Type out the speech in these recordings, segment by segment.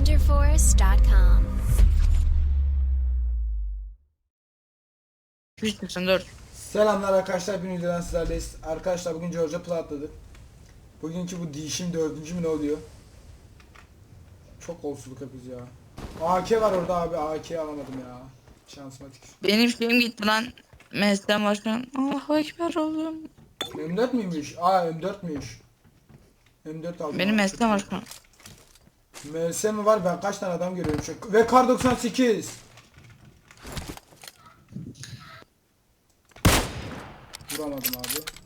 wonderforce.com. 384. Selamlar arkadaşlar, bir videodan sizlerleyiz. Arkadaşlar bugün Georgia platladık. Bugünkü bu değişim dördüncü mü ne oluyor? Çok olsuluk yapıyoruz ya. AK var orada abi, AK alamadım ya. Şansıma tükür. Benim şeyim gitti lan. Mesleğim başkan. Allahu Ekber oğlum. M4 müymüş? Aa M4'müş. M4 aldım. Benim mesleğim başkan. MS mi var? Ben kaç tane adam görüyorum şu. Ve kar 98. Vuramadım abi.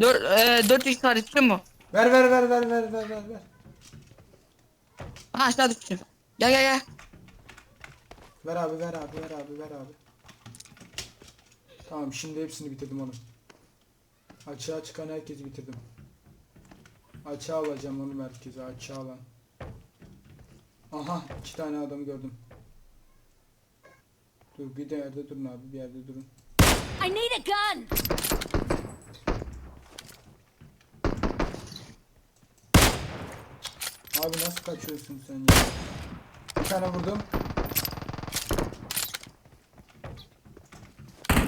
4 e, 4 x var istiyor mu? Ver ver ver ver ver ver ver ver. Ha aşağı düştüm. Gel gel gel. Ver abi ver abi ver abi ver abi. Tamam şimdi hepsini bitirdim onu. Açığa çıkan herkesi bitirdim. Açığa alacağım onu merkeze açığa alan. Aha iki tane adam gördüm. Dur bir de yerde durun abi bir yerde durun. I need a gun! Abi nasıl kaçıyorsun sen ya? Bir tane vurdum.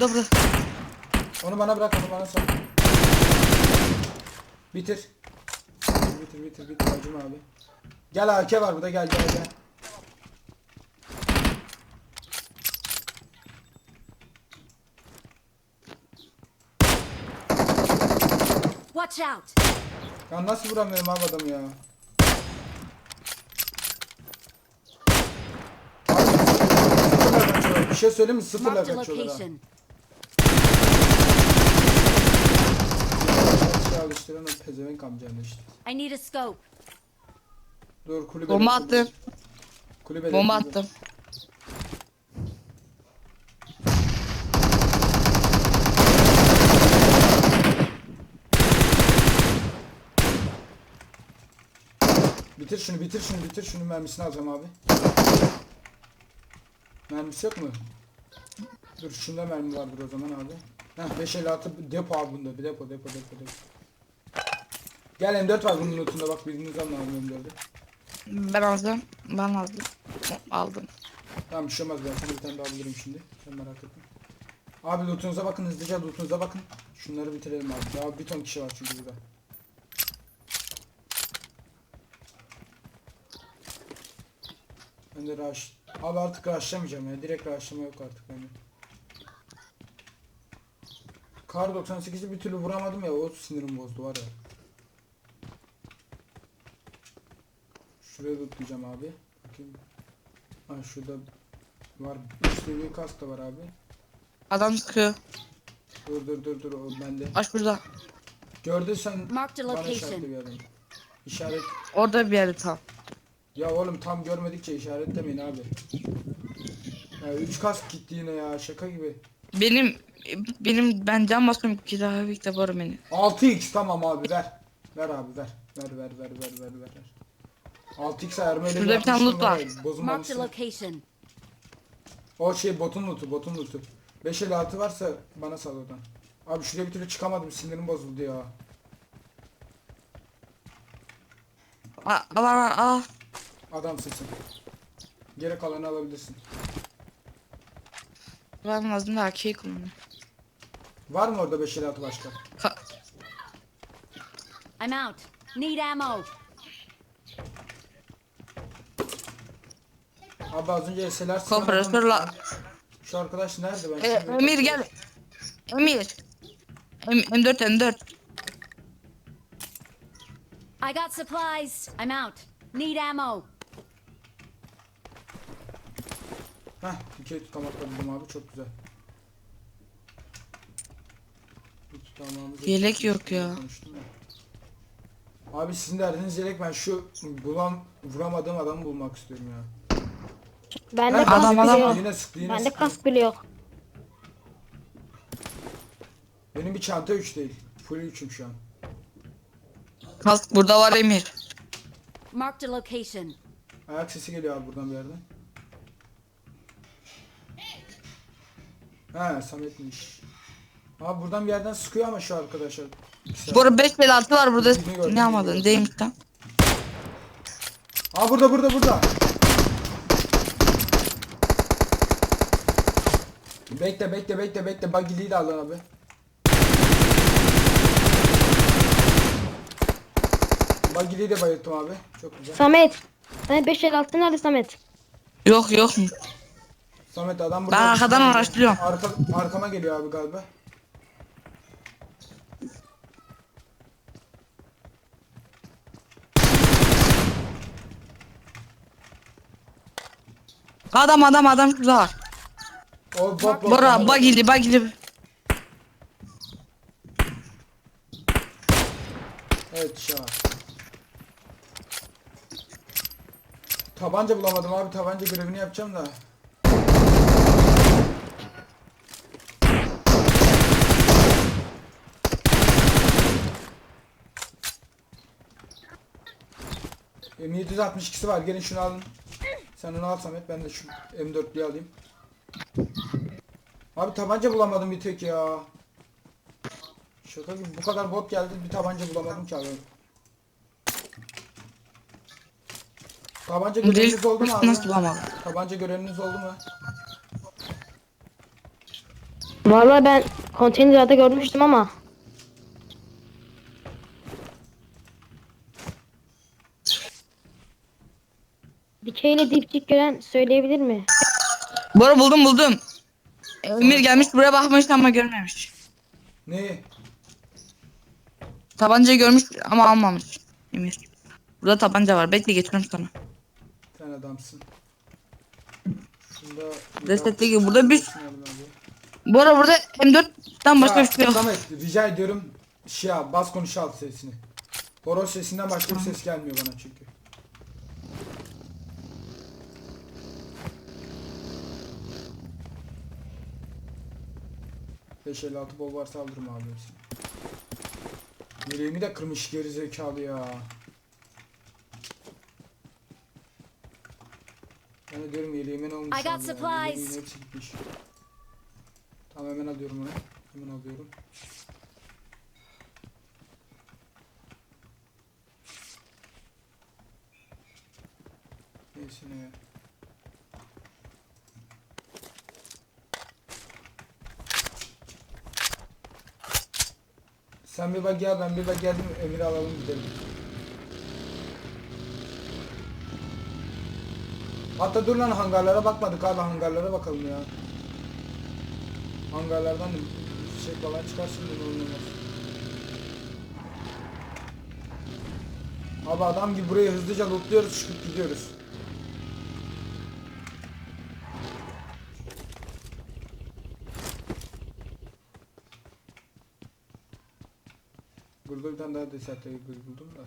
Dur. Onu bana bırak onu bana sal. Bitir. Bitir bitir bitir acım abi. Gel AK var burada gel gel gel. Watch out! Ya nasıl vuramıyorum abi adamı ya? Abi. Bir şey söyleyeyim mi? Sıfırla kaçıyorlar ha. Location. Şey alıştıran o pezevenk amcanı işte. I need a scope. Dur kulübe. Bomba attım. Kulübe. Bomba attım. Bitir şunu bitir şunu bitir şunu mermisini alacağım abi. Mermisi yok mu? Dur şunda mermi vardır o zaman abi. Heh 556 depo abi bunda bir depo depo depo depo. Gel M4 var bunun notunda bak biriniz alın abi M4'ü. Ben aldım. Ben aldım. Aldım. Tamam bir şey olmaz ben sana bir tane daha bulurum şimdi. Sen merak etme. Abi lootunuza bakın hızlıca lootunuza bakın. Şunları bitirelim abi. Daha bir ton kişi var çünkü burada. Ben de rush. Abi artık rushlamayacağım ya. Direkt rushlama yok artık bende. Kar 98'i bir türlü vuramadım ya. O sinirim bozdu var ya. Şuraya tutacağım abi. Bakayım. Ha şurada var. Üç seviye kask da var abi. Adam sıkıyor. Dur dur dur dur o bende. Aç burada. Gördün sen Marked a bana işaretli bir adam. İşaret. Orada bir yerde tam. Ya oğlum tam görmedikçe işaretlemeyin abi. Ya 3 kask gitti yine ya şaka gibi. Benim benim ben can basıyorum ki daha bir de var beni. 6x tamam abi ver. Ver abi ver. Ver ver ver ver ver ver. ver. 6x ayarımı öyle Şurada bir tane loot var. a Bozulmamıştı. location. O şey botun lootu botun lootu. 556 varsa bana sal oradan. Abi şuraya bir türlü çıkamadım sinirim bozuldu ya. Aa, al al al. Adamsın sen. Geri kalanı alabilirsin. Ben lazım da AK'yi kullanıyorum. Var mı orada 556 başka? Ka- I'm out. Need ammo. Abi az önce SLR sıkan Kompresör adam- la. Şu arkadaş nerede ben? E, şimdi- Emir gel. Emir. M M4 M4. I got supplies. I'm out. Need ammo. Heh, iki tutamakla buldum abi çok güzel. Bir tutamağımız Yelek yok ya. Konuştum ya. Abi sizin derdiniz yelek ben şu bulan vuramadığım adamı bulmak istiyorum ya. Bende Heh, kask adam, bile adam. yok. Yine sıktı yine Bende sıktı. kask bile yok. Benim bir çanta 3 değil. Full 3'üm şu an. Kask burada var Emir. Marked a location. Ayak sesi geliyor abi buradan bir yerden. He Samet'miş. Abi buradan bir yerden sıkıyor ama şu arkadaşlar. Bu arada 5 bel altı var burada. Ne yapmadın? Değilmiş lan. Aa burada burada burada. Bekle bekle bekle bekle. Buggy'liyi de al abi. Buggy'liyi de bayılttım abi. Çok güzel. Samet. Samet 5 el altı nerede Samet? Yok yok. Samet adam burada. Ben arkadan araştırıyorum. Arka, arkama geliyor abi galiba. Adam adam adam şurada var. O. Bora bagili bagili. Evet şah. Tabanca bulamadım abi. Tabanca görevini yapacağım da. M762'si var. Gelin şunu alın. Sen onu al Samet. Ben de şu M4'lüyü alayım. Abi tabanca bulamadım bir tek ya. Şaka gibi bu kadar bot geldi bir tabanca bulamadım ki abi. Tabanca göreviniz oldu mu abi? Nasıl bulamadım? Tabanca göreviniz oldu mu? Vallahi ben konteynerde görmüştüm ama. Dikeyle dipçik gören söyleyebilir mi? Bora buldum buldum. Emir gelmiş buraya bakmış ama görmemiş. Ne? Tabancayı görmüş ama almamış. Emir. Burada tabanca var. Bekle getiriyorum sana. Sen adamsın. Şunda Destekteki burada bir-. Bora burada M4'ten başka bir şey yok. Samet rica ediyorum şey al, bas konuş al sesini. Horoz sesinden başka bir ses gelmiyor bana çünkü. Beş elli altı bol varsa alırım abi hepsini. Yüreğimi de kırmış geri zekalı ya. Ben diyorum yeleğime ne olmuş I got supplies. hepsi gitmiş. Tamam hemen alıyorum onu. Hemen alıyorum. Neyse ne ya. Sen bir bak gel ben bir bak geldim Emir'i alalım gidelim. Hatta dur lan hangarlara bakmadık abi hangarlara bakalım ya. Hangarlardan şey falan çıkarsın da ne olmaz. Abi adam gibi burayı hızlıca lootluyoruz çıkıp gidiyoruz. Tane daha deserte buldum da.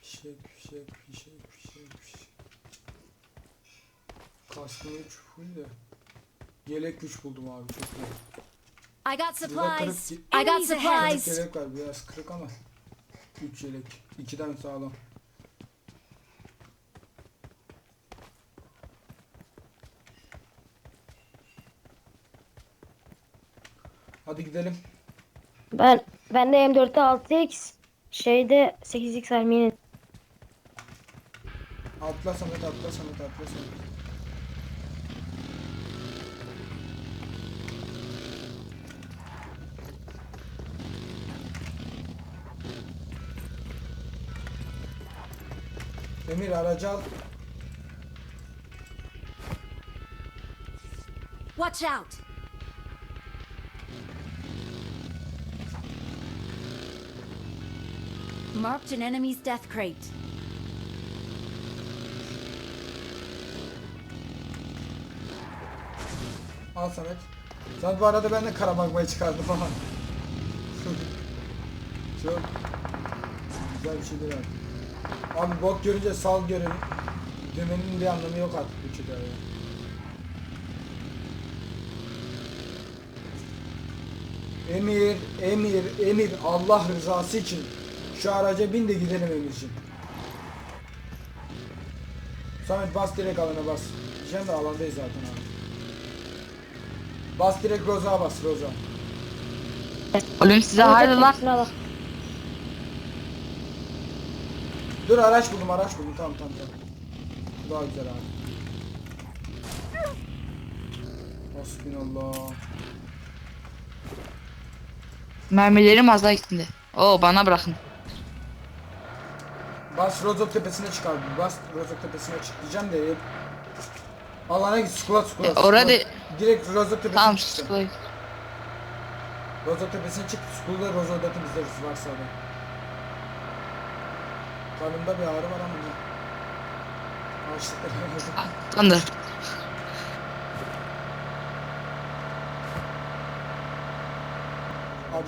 Fişek, fişek, fişek, fişek, fişek. Kaskım 3 full de. Yelek güç buldum abi çok iyi. I got supplies. I got supplies. yelek var biraz kırık ama. 3 yelek. 2 tane sağlam. Hadi gidelim. Ben ben de M4'te 6x şeyde 8x Ermeni. Atla Samet atla Samet atla Samet. Emir aracı al. Watch out. Marked an enemy's death crate. Al Samet. Sen bu arada ben de karamagmayı çıkardım ama. Çok güzel bir şey değil abi. Bot görünce sal görevi. Demenin bir anlamı yok artık bu çıkar ya. Emir, emir, emir Allah rızası için şu araca bin de gidelim Emirciğim. Samet bas direkt alana bas. Diyeceğim de alandayız zaten abi. Bas direkt Roza bas Roza. Oğlum size hayırlı lan. Dur araç buldum araç buldum tamam tamam tamam. Bu Daha güzel abi. Hasbinallah. Mermilerim az daha içinde. Oo bana bırakın. Bas Rozok tepesine çık abi. Bas Rozok tepesine çık diyeceğim de Alana git skula skula. E, skula. orada- Direkt Rozok tepesine Tamam çık. sıkılayım. Rozok tepesine çık. Skulda Rozok'da temizleriz varsa da. Karnımda bir ağrı var ama ne? Açlıklar. Tandır.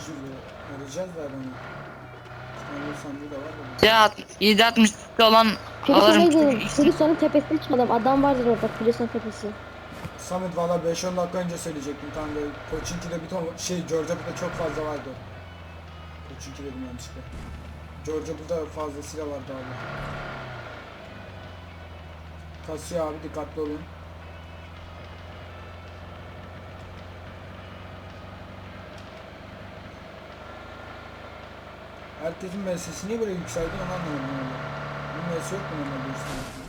Şu arayacağız da adamı. İstanbul sandığı da var da. Ya 760 olan alırım. Kilisonun, Kilisonun tepesine çıkalım. Adam vardır orada. Kilisonun tepesi. Samet valla 5-10 dakika önce söyleyecektim tam da Koçinki'de bir ton şey Georgia'da çok fazla vardı. Koçinki dedim yanlışlıkla. Georgia'da fazlasıyla vardı abi. Kasıyor abi dikkatli olun. Herkesin MS'si niye böyle yükseldi onu anlamadım. Bir MS yok mu normalde üstüne?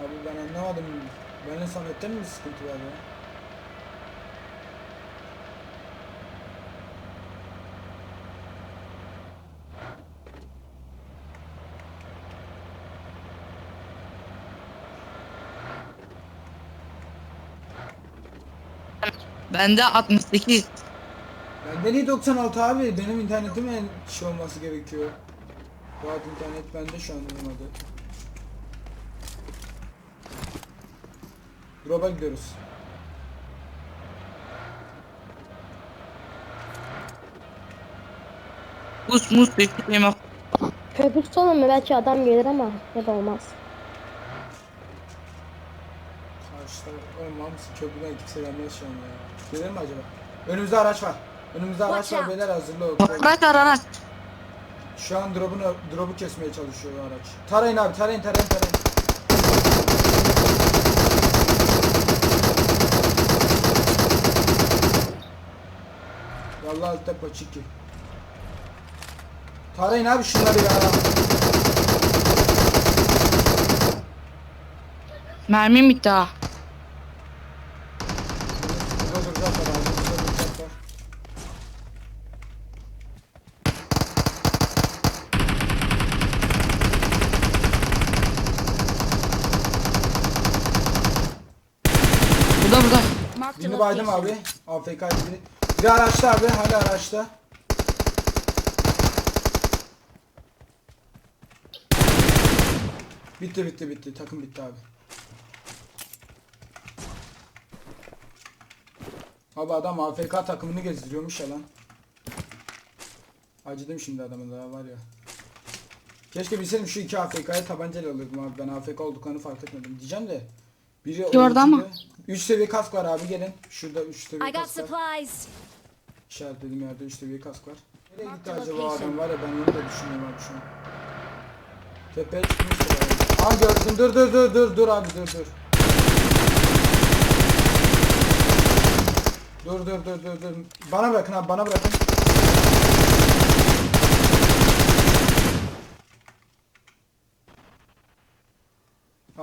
Abi ben anlamadım. Benle Samet'ten mi sıkıntı var ya? Bende 68. Bende niye 96 abi? Benim internetim en şey olması gerekiyor. Rahat internet bende şu an olmadı. Drop'a gidiyoruz. Mus mus bekliyorum yok. Köprü tutalım mı? Belki adam gelir ama ya da olmaz. Karşıda olmam köprüden kimse gelmez şu an ya. Gelir mi acaba? Önümüzde araç var. Önümüzde araç var beyler hazırlı ol. Bırak araç. Şu an drop'unu drop'u kesmeye çalışıyor o araç. Tarayın abi tarayın tarayın tarayın. Vallahi altta paçiki. Tarayın abi şunları ya. Mermim bitti ha. Burada duracaklar abi. Burada duracaklar. Burada burada. Marked a Birini baydım abi. AFK biri. Bir araçta abi. Hala araçta. Bitti bitti bitti. Takım bitti abi. Abi adam AFK takımını gezdiriyormuş ya lan. Acıdım şimdi adamı daha var ya. Keşke bilseydim şu iki AFK'ya tabancayla alırdım abi. Ben AFK olduklarını fark etmedim. Diyeceğim de. Biri orada ama. 3 seviye kask var abi gelin. Şurada 3 seviye I got kask var. supplies. İşaretlediğim yerde 3 seviye kask var. Nereye gitti acaba adam var ya ben onu da düşünüyorum abi şu an. Tepeye çıkmıştır abi. Aa gördüm dur dur dur dur dur abi dur dur. Dur dur dur dur dur. Bana bırakın abi bana bırakın.